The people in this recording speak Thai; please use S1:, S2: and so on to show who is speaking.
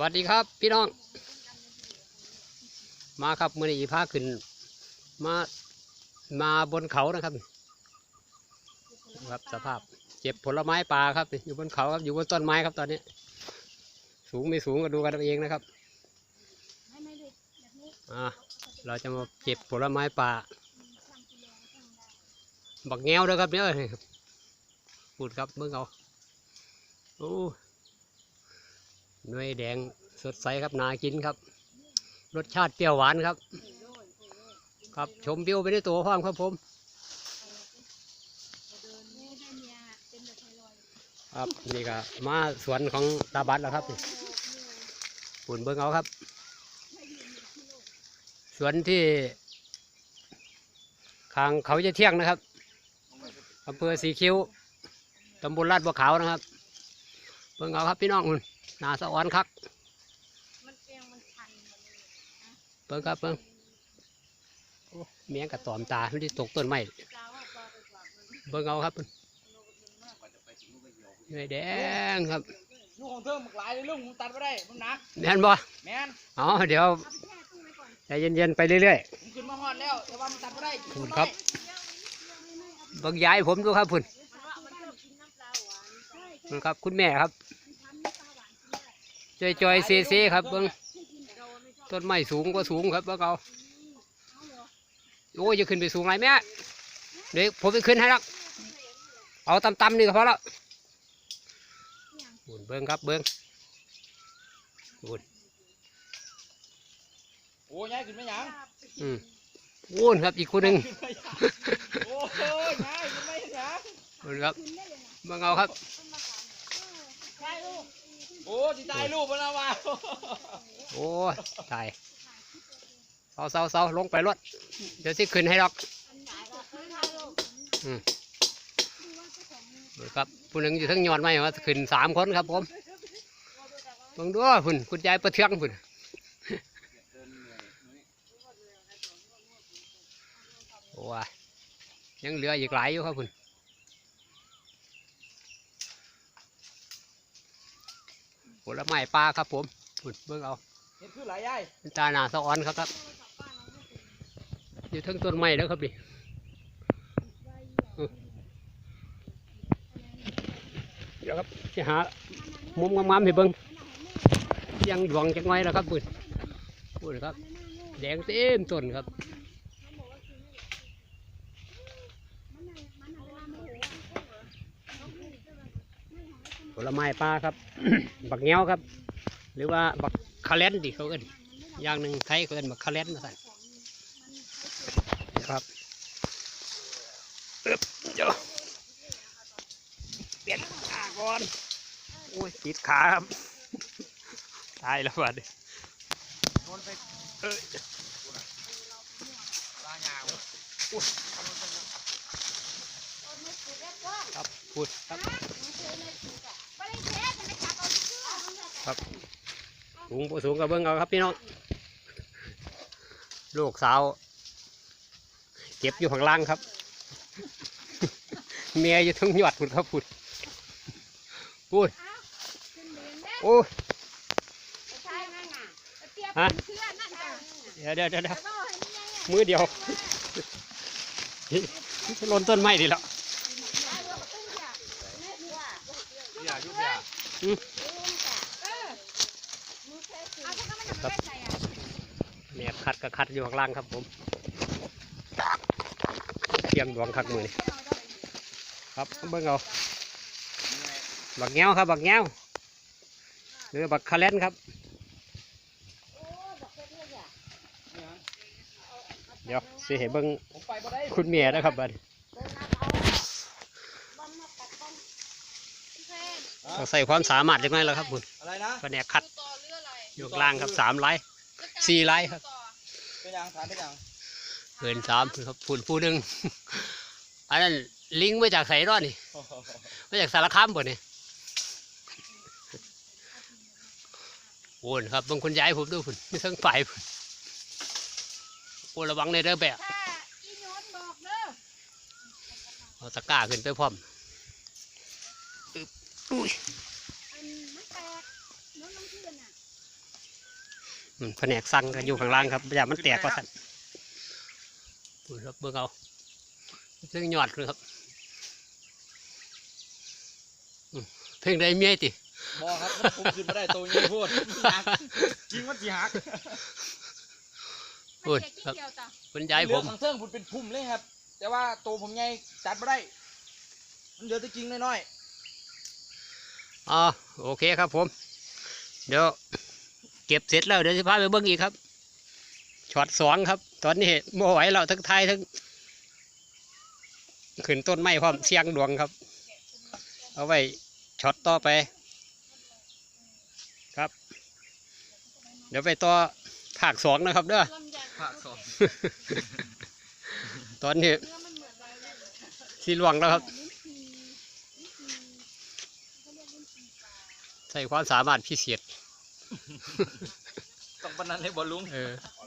S1: วัสดีครับ พี่น้อง มาครับมือนี้พาขึ้น มามาบนเขานะครับครับสภาพ เจ็บผลไม้ป่าครับ อยู่บนเขาครับอยู่บนต้นไม้ครับตอนนี้ สูงไม่สูงก็ดูกันเองนะครับ
S2: เรา
S1: จะมาเก็บผลไม้ป่า บักแงวด้วยครับเนี่ยพูดครับเมื่อเอาโอ้ หน่วยแดงสดใสครับนากินครับ รสชาติเปรี้ยวหวานครับ ครับชมวิวไปในตัวพร้อมครับผมครับนี่ก็มาสวนของตาบัตแล้วครับปุ่นเบิ้งเอาครับ สวนที่ข้างเขาจะเที่ยงนะครับอำเภอสีคิ้วตำบลลาดบัวขาวนะครับ เบิ้งเอาครับพี่น้องอุ่ นนาสะออนคัก
S2: มันเปรี้ยวมันชันหมดเลย
S1: เบิ้งครับเบิ้งโอ้เมียงกระตอมตาที่ตกต้นไม้
S2: กาวว่าปลาไปฝากมัน
S1: เบิ้งเอาครับเพิ่นหน่วยแดงครับ
S3: ลูกของเธอหมกหลายเลยลุงผมตัดไม่ได้มันหนัก
S1: แม่นบ่
S3: แม่น
S1: อ๋อเดี๋ยว
S2: เอาแช่ตู้ไว้ก่อน
S1: ใจเย็นๆไปเรื่อย
S3: ผมขึ้นมาฮอดแล้วแต่ว่ามันตัดไม่ได้
S1: ๆพุ่นครับเบิ้งยายผมดูครับพุ่น
S2: มันว่ามันชอบกินน้ำปลาหวานใช่
S1: พุ่นครับ คุณแม่ครับ จอยๆเซ่ๆครับเบิ้ง
S2: ให้กินแต่เราไม่ชอบ
S1: ต้นไม้สูงกว่าสูงครับเบิ้งเอา
S2: เอาเหรอ
S1: โอ้ยจะขึ้นไปสูงไรแม่เดี๋ยวผมไปขึ้นให้แล้วเอาต่ำๆนี่ก็พอแล้วบุญเบิ้งครับเบิ้งบุญ
S3: โอ้ยง่ายขึ้นไหมหยัง
S1: อืมวุ้นครับอีกคนหนึ่ง
S3: ขึ้นไหมหยังโอ้ยง่ายขึ้นไหมหยัง
S1: บุญครับ
S2: กินได้เลยนะ
S1: เบิ้งเอาครับ
S2: ต้นมะขามใช่ลูก
S3: โอ้สิตายลูกมันเอามา
S1: โอ้ยตายเศร้าเศร้าเศร้าลงไปรถเดี๋ยวสิขึ้นให้ดอก
S2: อันไหนก็ซื้อให้ลูก
S1: ครับผู้หนึ่งอยู่ทั้งยอดไม้ว่าขึ้นสามคนครับผมเบิ่งด้วยพุ่นคุณยายประเทืองพุ่นโอ้ยยังเหลืออีกหลายอยู่ครับพุ่น ผลไม้ปลาครับผมพุ่นเบิ่งเอา
S3: เห็นคือหลายยาย
S1: เป็นตาหนาสะออนครับครับอยู่ทั้งต้นไม้แล้วครับดิอื้อเดี๋ยวครับจะหามุมงามๆให้เบิ่งยังดวงจังไว้แล้วครับพุ่นพุ่นครับแดงเต็มต้นครับผลไม้ปลาครับ บักเงี้ยวครับ หรือว่าบักคาเลนดิเขาเอิ้นอย่างหนึ่งไทยเขาเอิ้นบักคาเลนนะท่านครับอึ๊บเดี๋ยวเปลี่ยนขาก่อนโอ้ยติดขาครับตายแล้วบัดนี้
S3: โดนไป
S1: เอ้ยครับพูดครับ ครับสูงบ่สูงกับเบิ้งเอาครับพี่น้อง ลูกสาว เก็บอยู่ข้างล่างครับ เมียอยู่ทั้งยอดพุ่นครับพุ่นพูดโอ้ยฮะเดี๋ยวเดี๋ยวเดี๋ยวเดี๋ยวมือเดียวหล่นต้นไม้ดิแล้ว
S3: อย่ายุบอย่า
S1: แหนบคัดก็คัดอยู่ข้างล่างครับผมเทียงดวงคักมือนี่ครับเบิ่งเอาบักแง้วครับบักแง้วหรือบักคาเลนครับ เดี๋ยวสิให้เบิ่ง
S3: ผมไปบ่ได้
S1: คุณเมียนะครับบัดนี้ต้องใส่ความสามารถเล็กน้อยแล้วครับคุณ
S3: อะไรนะ
S1: แผนกคัดอ ยู่ข้างล่างครับสามไลน์สี่ไลน์ครับ
S3: เป็นหยังถามเป็นหยัง
S1: เกินสามครับผู้ผู้หนึ่งอันนั้นลิงมาจากไสรอดนี่มาจากสารคามบ่นี่โอ้นครับบางคนย้ายผมด้วยพุ่นไม่ทั้งฝ่ายพุ่นโอ้ระวังในเด้อแบะ
S2: ถ้าอีโนนบอกเด้อ
S1: เอาตะกร้าขึ้นไปพร้อมอึ๊บอุ้ย
S2: อันมันแตกโน้นลงที่กันน่ะ
S1: อืม แผนกสั่งกันอยู่ข้างล่างครับอย่ามันแตกก็สั่นดูครับเบิ่งเอาซึ่งยอดเลยครับอืมเพลงใดเมียติ
S3: บอครับมันผมขึ้นมาได้ตัวนี้พูดหักจริงมันสิหัก
S1: โอ้ย
S2: มัน
S1: ครับ
S2: เกี่ยวจ้ะ
S1: บรรยายผม
S3: เรือทางเทิงผมเป็นพุ่มเลยครับ แต่ว่าตัวผมใหญ่จัดไม่ได้ มันเหลือแต่จริงน้อย
S1: อ๋อโอเคครับผม เดี๋ยว เก็บเสร็จแล้วเดี๋ยวจะพาไปเบิ้งอีกครับช็อตสองครับ ตอนนี้โมไหวแล้วทั้งไทายทั้งขึ้นต้นไม้พร้อมเสียงดวงครับ เอาไว้ช็อตต่อไป ครับ เดี๋ยวไปต่อภาคสองนะครับเด้อ
S2: ลำไย
S3: ๆภาคสอง
S1: ตอนนี้
S2: เนื้อมันเหมือนใบเลย
S1: สีหลวงแล้วครับ
S2: ลิ้นจี่ลิ้นจี่เขาเรียกลิ้นจี่ปลา
S1: ใส่ความสามารถพิเศษ
S3: ต้องปนันให้บอลลุง
S1: เออ